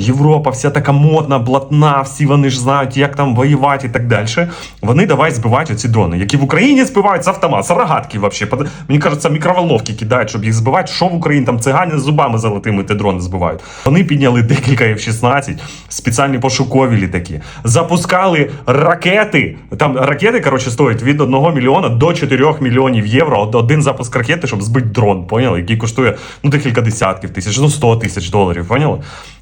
Європа, вся така модна, блатна, всі вони ж знають, як там воювати і так далі. Вони давай збивають оці дрони, які в Україні збивають з автомат, з рогатки. Под- Мені кажеться, мікроволновки кидають, щоб їх збивати. Що в Україні там цигані з зубами золотими ті дрони збивають. Вони підняли декілька F-16, спеціальні пошукові літаки, запускали ракети. Там ракети, коротше, стоять від 1 мільйона до 4 мільйонів євро. Один запуск ракети, щоб збити дрон, поняли? Який коштує ну декілька десятків тисяч, ну 100 тисяч доларів, поняли?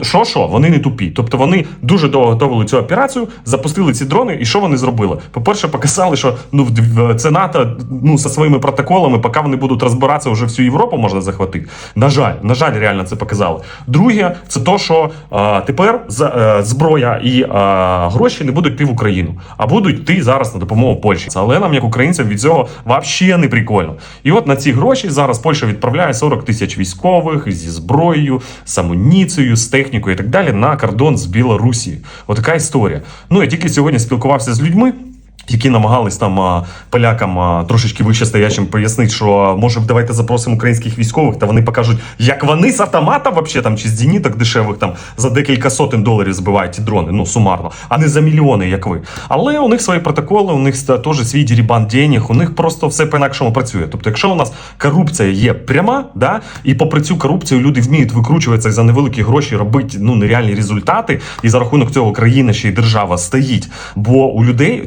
Що що, вони не тупі. Тобто вони дуже довго готували цю операцію, запустили ці дрони, і що вони зробили? По-перше, показали, що ну це НАТО ну зі своїми протоколами, поки вони будуть розбиратися, вже всю Європу можна захватити. На жаль, на жаль, реально це показали. Друге, це то, що а, тепер за, е, зброя і а, гроші не будуть йти в Україну, а будуть йти зараз на допомогу Польщі. Але нам, як українцям, від цього взагалі не прикольно. І от на ці гроші зараз Польща відправляє 40 тисяч військових зі зброєю, з амуніцією, з технікою і так далі на кордон з Білорусі. Отака історія. Ну я тільки сьогодні спілкувався з людьми. Які намагались там полякам трошечки вище стоячим пояснити, що може давайте запросимо українських військових, та вони покажуть, як вони з автомата вообще там чи з дініток дешевих там за декілька сотень доларів збивають ті дрони, ну сумарно, а не за мільйони, як ви. Але у них свої протоколи, у них теж свій дірібан денег, у них просто все по-інакшому працює. Тобто, якщо у нас корупція є пряма, да, і попри цю корупцію люди вміють викручуватися за невеликі гроші робити ну нереальні результати, і за рахунок цього країна ще й держава стоїть. Бо у людей